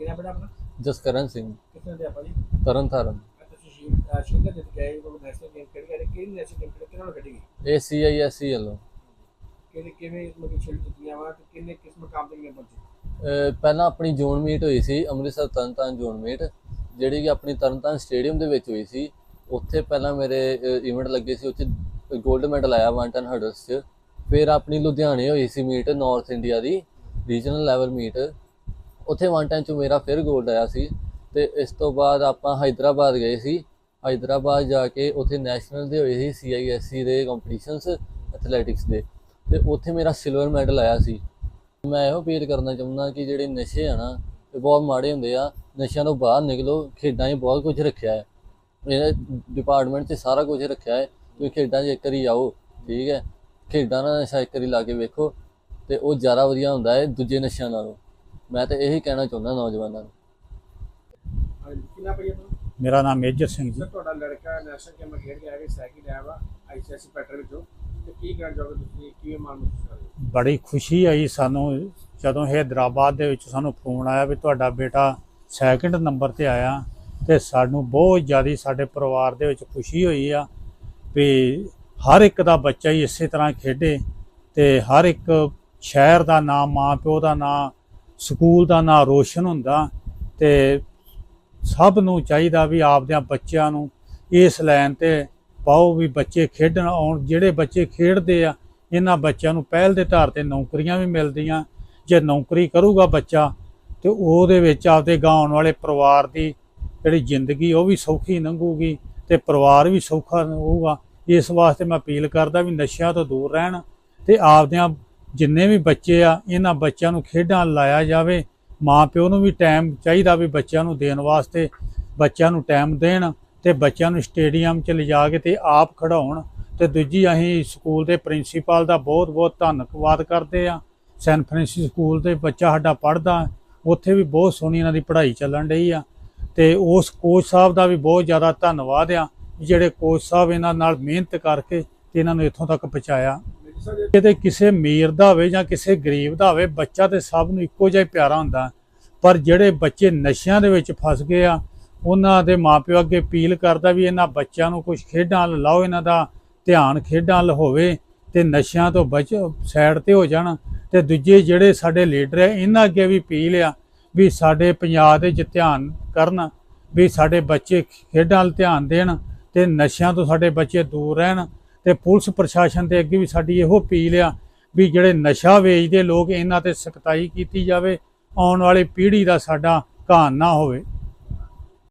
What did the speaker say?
ਕਿਹੜਾ ਬੜਾ ਆਪਣਾ? ਜਸਕਰਨ ਸਿੰਘ। ਕਿੱਥੇ ਦੇ ਆਪਾਂ ਜੀ? ਤਰਨ ਤਾਰਨ। ਸ਼ੀਲ ਦੇ ਜਿੱਤ ਗਏ ਉਹ ਨੈਸ਼ਨਲ ਗੇਮ ਕਿਹੜੀ ਕਿਹੜੀ ਕਿਹੜੀ ਨੈਸ਼ਨਲ ਗੇਮ ਕਿਹਨਾਂ ਨੂੰ ਕੱਢੀ ਗਈ? ਇਹ ਸੀਆਈਐਸਸੀ ਵੱਲੋਂ। ਕਿਹੜੇ ਕਿਵੇਂ ਮਤਲਬ ਸ਼ੀਲ ਜਿੱਤੀਆਂ ਵਾ ਤੇ ਕਿੰਨੇ ਕਿਸ ਮੁਕਾਮ ਤੇ ਪਹੁੰਚੇ? ਅਹ ਪਹਿਲਾਂ ਆਪਣੀ ਜ਼ੋਨ ਮੀਟ ਹੋਈ ਸੀ ਅੰਮ੍ਰਿਤਸਰ ਤਰਨਤਾਰਨ ਜ਼ੋਨ ਮੀਟ ਜਿਹੜੀ ਕਿ ਆਪਣੀ ਤਰਨਤਾਰਨ ਸਟੇਡੀਅਮ ਦੇ ਵਿੱਚ ਹੋਈ ਸੀ। ਉੱਥੇ ਪਹਿਲਾਂ ਮੇਰੇ ਇਵੈਂਟ ਲੱਗੇ ਸੀ ਉੱਥੇ 골ਡ ਮੈਡਲ ਆਇਆ 1 ਟਨ ਹਰਡਲਸ 'ਚ। ਫਿਰ ਆਪਣੀ ਲੁਧਿਆਣੇ ਹੋਈ ਸੀ ਮੀਟ ਨਾਰਥ ਇੰਡੀਆ ਦੀ ਰੀਜਨਲ ਲੈਵਲ ਮੀਟ। ਉੱਥੇ ਵਨ ਟਾਈਮ 'ਚ ਮੇਰਾ ਫਿਰ 골ਡ ਆਇਆ ਸੀ ਤੇ ਇਸ ਤੋਂ ਬਾਅਦ ਆਪਾਂ ਹైదరాబాద్ ਗਏ ਸੀ। ਹైదరాబాద్ ਜਾ ਕੇ ਉੱਥੇ ਨੈਸ਼ਨਲ ਦੇ ਹੋਏ ਸੀ ਸੀਆਈਐਸਸੀ ਦੇ ਕੰਪੀਟੀਸ਼ਨਸ ਐਥਲੈਟਿਕਸ ਦੇ। ਤੇ ਉੱਥੇ ਮੇਰਾ ਸਿਲਵਰ ਮੈਡਲ ਆਇਆ ਸੀ। ਮੈਂ ਇਹੋ ਅਪੀਲ ਕਰਨਾ ਚਾਹੁੰਦਾ ਕਿ ਜਿਹੜੇ ਨਸ਼ੇ ਆ ਨਾ, ਇਹ ਬਹੁਤ ਮਾੜੇ ਹੁੰਦੇ ਆ। ਨਸ਼ਿਆਂ ਤੋਂ ਬਾਹਰ ਨਿਕਲੋ, ਖੇਡਾਂ 'ਚ ਬਹੁਤ ਕੁਝ ਰੱਖਿਆ ਹੈ। ਇਹ ਡਿਪਾਰਟਮੈਂਟ 'ਚ ਸਾਰਾ ਕੁਝ ਰੱਖਿਆ ਹੈ। ਤੁਸੀਂ ਖੇਡਾਂ 'ਚ ਇੱਕ ਵਾਰੀ ਆਓ, ਠੀਕ ਹੈ। ਖੇਡਾਂ ਨਾਲ ਨਸ਼ਾ ਇੱਕ ਵਾਰੀ ਲਾ ਕੇ ਵੇਖੋ ਤੇ ਉਹ ਜ਼ਿਆਦਾ ਵਧੀਆ ਹੁੰਦਾ ਹੈ ਦੂਜੇ ਨਸ਼ਿਆਂ ਨਾਲੋਂ। ਮੈਂ ਤਾਂ ਇਹੀ ਕਹਿਣਾ ਚਾਹੁੰਦਾ ਨੌਜਵਾਨਾਂ ਨੂੰ। ਹਾਂਜੀ ਕਿੰਨਾ ਪਈ ਆਪਣਾ? ਮੇਰਾ ਨਾਮ ਮੇਜਰ ਸਿੰਘ ਜੀ। ਸਰ ਤੁਹਾਡਾ ਲੜਕਾ ਨੈਸ਼ਨਲ ਗੇਮ ਖੇਡ ਕੇ ਆਇਆ ਸਾਈਕਲ ਆਇਆ ਵਾ ਆਈਸੀਐਸਸੀ ਪੈਟਰ ਵਿੱਚੋਂ। ਤੇ ਕੀ ਕਹਿਣਾ ਚਾਹੋਗੇ ਤੁਸੀਂ? ਕਿਵੇਂ ਮਨ ਮਹਿਸੂਸ ਕਰ ਰਹੇ ਹੋ? ਬੜੀ ਖੁਸ਼ੀ ਆਈ ਸਾਨੂੰ ਜਦੋਂ ਹੈਦਰਾਬਾਦ ਦੇ ਵਿੱਚ ਸਾਨੂੰ ਫੋਨ ਆਇਆ ਵੀ ਤੁਹਾਡਾ ਬੇਟਾ ਸੈਕਿੰਡ ਨੰਬਰ ਤੇ ਆਇਆ। ਤੇ ਸਾਨੂੰ ਬਹੁਤ ਜ਼ਿਆਦਾ ਸਾਡੇ ਪਰਿਵਾਰ ਦੇ ਵਿੱਚ ਖੁਸ਼ੀ ਹੋਈ ਆ ਵੀ ਹਰ ਇੱਕ ਦਾ ਬੱਚਾ ਹੀ ਇਸੇ ਤਰ੍ਹਾਂ ਖੇਡੇ ਤੇ ਹਰ ਇੱਕ ਸ਼ਹਿਰ ਦਾ ਨਾਮ ਮਾਂ ਪਿਓ ਦਾ ਨਾਮ ਸਕੂਲ ਦਾ ਨਾਂ ਰੋਸ਼ਨ ਹੁੰਦਾ ਤੇ ਸਭ ਨੂੰ ਚਾਹੀਦਾ ਵੀ ਆਪਦਿਆਂ ਬੱਚਿਆਂ ਨੂੰ ਇਸ ਲਾਈਨ ਤੇ ਪਾਓ ਵੀ ਬੱਚੇ ਖੇਡਣ ਆਉਣ, ਜਿਹੜੇ ਬੱਚੇ ਖੇਡਦੇ ਆ, ਇਹਨਾਂ ਬੱਚਿਆਂ ਨੂੰ ਪਹਿਲ ਦੇ ਧਾਰ ਤੇ ਨੌਕਰੀਆਂ ਵੀ ਮਿਲਦੀਆਂ। ਜੇ ਨੌਕਰੀ ਕਰੂਗਾ ਬੱਚਾ, ਤੇ ਉਹਦੇ ਵਿੱਚ ਆਪਦੇ ਗਾਉਣ ਵਾਲੇ ਪਰਿਵਾਰ ਦੀ ਜਿਹੜੀ ਜ਼ਿੰਦਗੀ, ਉਹ ਵੀ ਸੌਖੀ ਲੰਘੂਗੀ ਤੇ ਪਰਿਵਾਰ ਵੀ ਸੌਖਾ ਹੋਊਗਾ ਇਸ ਵਾਸਤੇ ਮੈਂ ਅਪੀਲ ਕਰਦਾ ਵੀ ਨਸ਼ਿਆਂ ਤੋਂ ਦੂਰ ਰਹਿਣ ਤੇ ਆਪਦਿਆਂ ਜਿੰਨੇ ਵੀ ਬੱਚੇ ਆ, ਇਹਨਾਂ ਬੱਚਿਆਂ ਨੂੰ ਖੇਡਾਂ ਲਾਇਆ ਜਾਵੇ। ਮਾਂ ਪਿਓ ਨੂੰ ਵੀ ਟਾਈਮ ਚਾਹੀਦਾ ਵੀ ਬੱਚਿਆਂ ਨੂੰ ਦੇਣ ਵਾਸਤੇ, ਬੱਚਿਆਂ ਨੂੰ ਟਾਈਮ ਦੇਣ ਤੇ ਬੱਚਿਆਂ ਨੂੰ ਸਟੇਡੀਅਮ 'ਚ ਲਿਜਾ ਕੇ ਤੇ ਆਪ ਖੜਾਉਣ ਤੇ ਦੂਜੀ, ਅਸੀਂ ਸਕੂਲ ਦੇ ਪ੍ਰਿੰਸੀਪਲ ਦਾ ਬਹੁਤ ਬਹੁਤ ਧੰਨਵਾਦ ਕਰਦੇ ਆ। ਸੈਨ ਫ੍ਰਾਂਸਿਸ ਸਕੂਲ ਦੇ ਬੱਚਾ ਸਾਡਾ ਪੜ੍ਹਦਾ, ਉੱਥੇ ਵੀ ਬਹੁਤ ਸੋਹਣੀ ਇਹਨਾਂ ਦੀ ਪੜ੍ਹਾਈ ਚੱਲਣ ਰਹੀ ਆ। ਤੇ ਉਸ ਕੋਚ ਸਾਹਿਬ ਦਾ ਵੀ ਬਹੁਤ ਜ਼ਿਆਦਾ ਧੰਨਵਾਦ ਆ, ਜਿਹੜੇ ਕੋਚ ਸਾਹਿਬ ਇਹਨਾਂ ਨਾਲ ਮਿਹਨਤ ਕਰਕੇ ਤੇ ਇਹਨਾਂ ਨੂੰ ਇੱਥੋਂ ਤੱਕ ਪਹੁੰਚਾਇਆ। ਕਿਤੇ ਕਿਸੇ ਅਮੀਰ ਦਾ ਹੋਵੇ ਜਾਂ ਕਿਸੇ ਗਰੀਬ ਦਾ ਹੋਵੇ, ਬੱਚਾ ਤੇ ਸਭ ਨੂੰ ਇੱਕੋ ਜਿਹਾ ਪਿਆਰਾ ਹੁੰਦਾ। ਪਰ ਜਿਹੜੇ ਬੱਚੇ ਨਸ਼ਿਆਂ ਦੇ ਵਿੱਚ ਫਸ ਗਏ ਆ, ਉਹਨਾਂ ਦੇ ਮਾਪਿਓ ਅੱਗੇ ਅਪੀਲ ਕਰਦਾ ਵੀ ਇਹਨਾਂ ਬੱਚਿਆਂ ਨੂੰ ਕੁਝ ਖੇਡਾਂ ਲਾਓ, ਇਹਨਾਂ ਦਾ ਧਿਆਨ ਖੇਡਾਂ ਵੱਲ ਹੋਵੇ ਤੇ ਨਸ਼ਿਆਂ ਤੋਂ ਬਚ, ਸਾਈਡ ਤੇ ਹੋ ਜਾਣ। ਤੇ ਦੂਜੇ ਜਿਹੜੇ ਸਾਡੇ ਲੀਡਰ ਆ, ਇਹਨਾਂ ਅੱਗੇ ਵੀ ਅਪੀਲ ਆ ਵੀ ਸਾਡੇ ਪੰਜਾਬ ਦੇ ਵਿੱਚ ਧਿਆਨ ਕਰਨ, ਵੀ ਸਾਡੇ ਬੱਚੇ ਖੇਡਾਂ ਵੱਲ ਧਿਆਨ ਦੇਣ ਤੇ ਨਸ਼ਿਆਂ ਤੋਂ ਸਾਡੇ ਬੱਚੇ ਦੂਰ ਰਹਿਣ। ਤੇ ਪੁਲਿਸ ਪ੍ਰਸ਼ਾਸਨ ਦੇ ਅੱਗੇ ਵੀ ਸਾਡੀ ਇਹੋ ਅਪੀਲ ਆ ਵੀ ਜਿਹੜੇ ਨਸ਼ਾ ਵੇਚਦੇ ਲੋਕ, ਇਹਨਾਂ ਤੇ ਸਖਤਾਈ ਕੀਤੀ ਜਾਵੇ, ਆਉਣ ਵਾਲੀ ਪੀੜ੍ਹੀ ਦਾ ਸਾਡਾ ਘਾਣ ਨਾ ਹੋਵੇ।